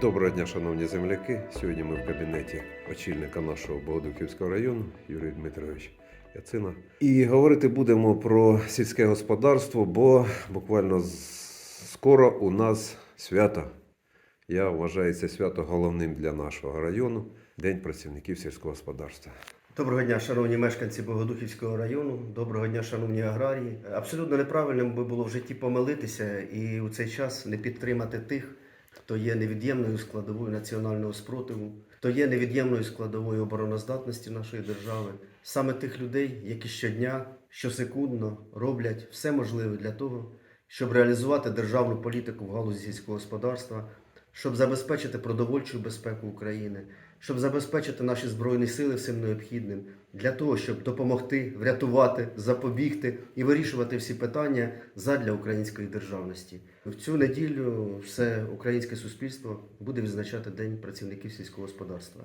Доброго дня, шановні земляки. Сьогодні ми в кабінеті очільника нашого Богодухівського району Юрій Дмитрович Яцина. І говорити будемо про сільське господарство, бо буквально скоро у нас свято. Я вважаю це свято головним для нашого району День працівників сільського господарства. Доброго дня, шановні мешканці Богодухівського району. Доброго дня, шановні аграрії. Абсолютно неправильним би було в житті помилитися і у цей час не підтримати тих, хто є невід'ємною складовою національного спротиву, хто є невід'ємною складовою обороноздатності нашої держави, саме тих людей, які щодня, щосекундно роблять все можливе для того, щоб реалізувати державну політику в галузі сільського господарства, щоб забезпечити продовольчу безпеку України, щоб забезпечити наші збройні сили всім необхідним для того, щоб допомогти, врятувати, запобігти і вирішувати всі питання задля української державності. В цю неділю все українське суспільство буде відзначати День працівників сільського господарства.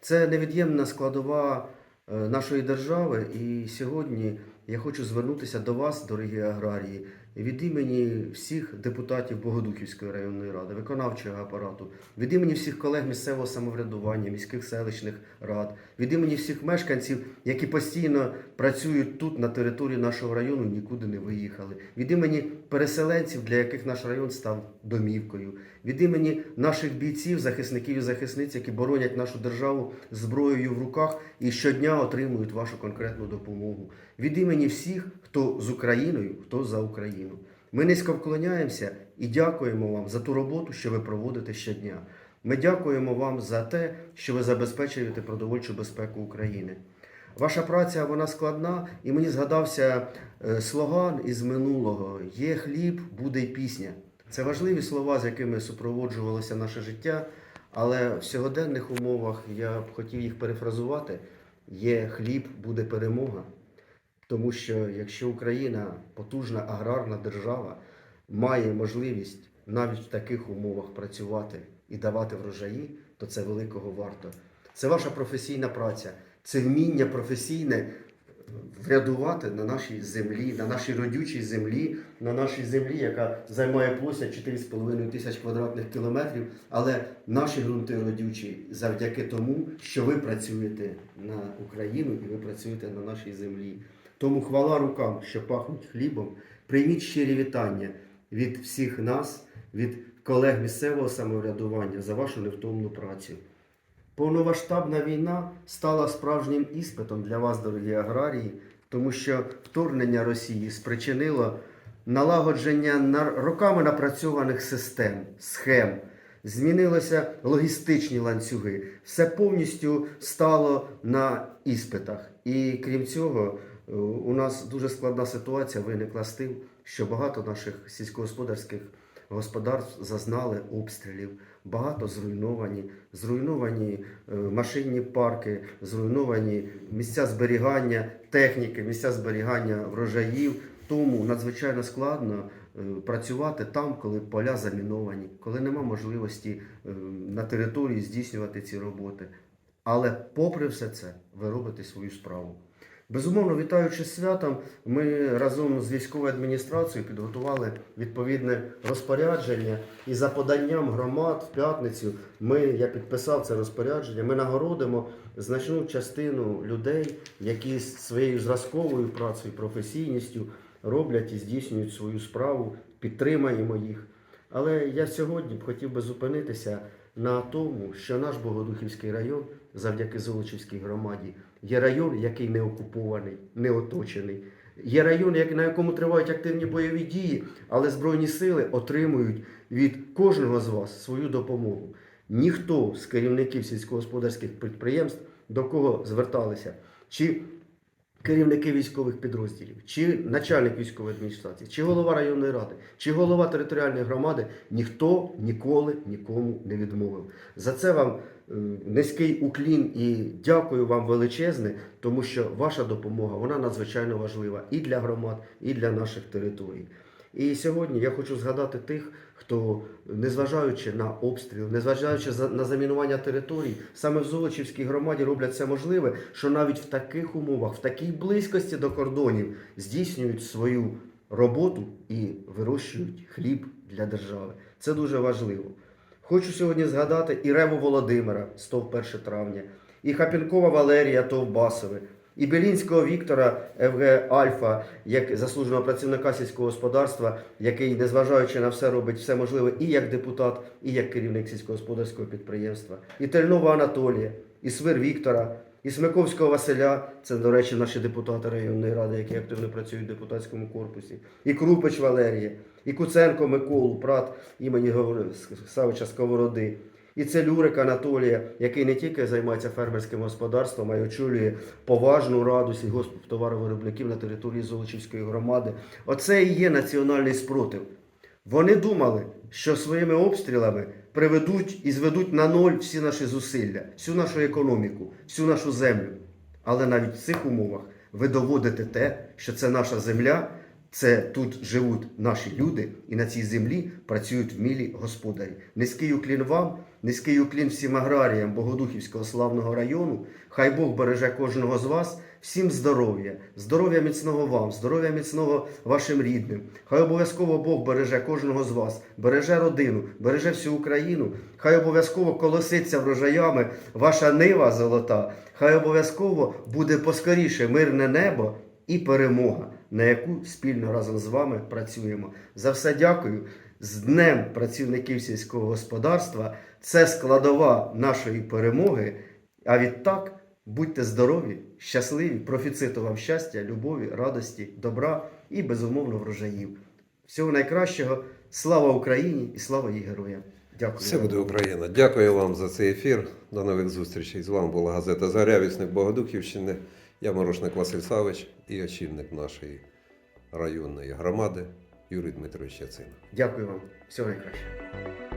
Це невід'ємна складова е, нашої держави, і сьогодні я хочу звернутися до вас, дорогі аграрії, від імені всіх депутатів Богодухівської районної ради, виконавчого апарату, від імені всіх колег місцевого самоврядування, міських селищних рад, від імені всіх мешканців, які постійно працюють тут на території нашого району, нікуди не виїхали, від імені переселенців, для яких наш район став домівкою, від імені наших бійців, захисників і захисниць, які боронять нашу державу зброєю в руках і щодня отримують вашу конкретну допомогу. Від імені всіх, хто з Україною, хто за Україну. Ми низько вклоняємося і дякуємо вам за ту роботу, що ви проводите щодня. Ми дякуємо вам за те, що ви забезпечуєте продовольчу безпеку України. Ваша праця вона складна, і мені згадався е, слоган із минулого: є хліб, буде й пісня. Це важливі слова, з якими супроводжувалося наше життя, але в сьогоденних умовах я б хотів їх перефразувати: є хліб, буде перемога. Тому що якщо Україна потужна аграрна держава має можливість навіть в таких умовах працювати і давати врожаї, то це великого варто. Це ваша професійна праця, це вміння професійне врядувати на нашій землі, на нашій родючій землі, на нашій землі, яка займає площадь 4,5 тисяч квадратних кілометрів, але наші ґрунти родючі завдяки тому, що ви працюєте на Україну і ви працюєте на нашій землі. Тому хвала рукам, що пахнуть хлібом. Прийміть щирі вітання від всіх нас, від колег місцевого самоврядування за вашу невтомну працю. Повноваштабна війна стала справжнім іспитом для вас, дорогі аграрії, тому що вторгнення Росії спричинило налагодження на- роками напрацьованих систем, схем. Змінилися логістичні ланцюги. Все повністю стало на іспитах. І крім цього, у нас дуже складна ситуація виникла з тим, що багато наших сільськогосподарських господарств зазнали обстрілів, багато зруйновані, зруйновані е, машинні парки, зруйновані місця зберігання техніки, місця зберігання врожаїв. Тому надзвичайно складно е, працювати там, коли поля заміновані, коли нема можливості е, на території здійснювати ці роботи. Але попри все це, ви робите свою справу. Безумовно, вітаючи святом, ми разом з військовою адміністрацією підготували відповідне розпорядження. І за поданням громад в п'ятницю ми, я підписав це розпорядження. Ми нагородимо значну частину людей, які своєю зразковою працею, професійністю роблять і здійснюють свою справу, підтримаємо їх. Але я сьогодні б хотів би зупинитися на тому, що наш Богодухівський район, завдяки Золочівській громаді, є район, який не окупований, не оточений. Є район, на якому тривають активні бойові дії, але Збройні сили отримують від кожного з вас свою допомогу. Ніхто з керівників сільськогосподарських підприємств, до кого зверталися, чи керівники військових підрозділів, чи начальник військової адміністрації, чи голова районної ради, чи голова територіальної громади, ніхто ніколи нікому не відмовив. За це вам е, низький уклін і дякую вам величезне, тому що ваша допомога вона надзвичайно важлива і для громад, і для наших територій. І сьогодні я хочу згадати тих, хто, незважаючи на обстріл, незважаючи на замінування територій, саме в Золочівській громаді роблять все можливе, що навіть в таких умовах, в такій близькості до кордонів здійснюють свою роботу і вирощують хліб для держави. Це дуже важливо. Хочу сьогодні згадати і Реву Володимира, СТОВ 1 травня, і Хапінкова Валерія ТОВ Басове, і Белінського Віктора ФГ Альфа, як заслуженого працівника сільського господарства, який, незважаючи на все, робить все можливе і як депутат, і як керівник сільськогосподарського підприємства, і Тельнова Анатолія, і Свир Віктора, і Смиковського Василя, це, до речі, наші депутати районної ради, які активно працюють в депутатському корпусі, і Крупич Валерія, і Куценко Миколу, брат імені Савича Сковороди, і Целюрик Анатолія, який не тільки займається фермерським господарством, а й очолює поважну раду сільгосптоваровиробників на території Золочівської громади. Оце і є національний спротив. Вони думали, що своїми обстрілами приведуть і зведуть на ноль всі наші зусилля, всю нашу економіку, всю нашу землю. Але навіть в цих умовах ви доводите те, що це наша земля, це тут живуть наші люди, і на цій землі працюють вмілі господарі. Низький уклін вам, низький уклін всім аграріям Богодухівського славного району. Хай Бог береже кожного з вас. Всім здоров'я, здоров'я міцного вам, здоров'я міцного вашим рідним. Хай обов'язково Бог береже кожного з вас, береже родину, береже всю Україну. Хай обов'язково колоситься врожаями ваша нива золота. Хай обов'язково буде поскоріше мирне небо і перемога, на яку спільно разом з вами працюємо. За все дякую. З Днем працівників сільського господарства. Це складова нашої перемоги. А відтак будьте здорові, щасливі, профіциту вам щастя, любові, радості, добра і безумовно врожаїв. Всього найкращого. Слава Україні і слава її героям. Дякую. Все буде Україна. Дякую вам за цей ефір. До нових зустрічей. З вами була газета Заря, вісник Богодухівщини. Я Морошник Василь Савич і очільник нашої районної громади Юрій Дмитрович Яцин. Дякую вам. Всього найкращого.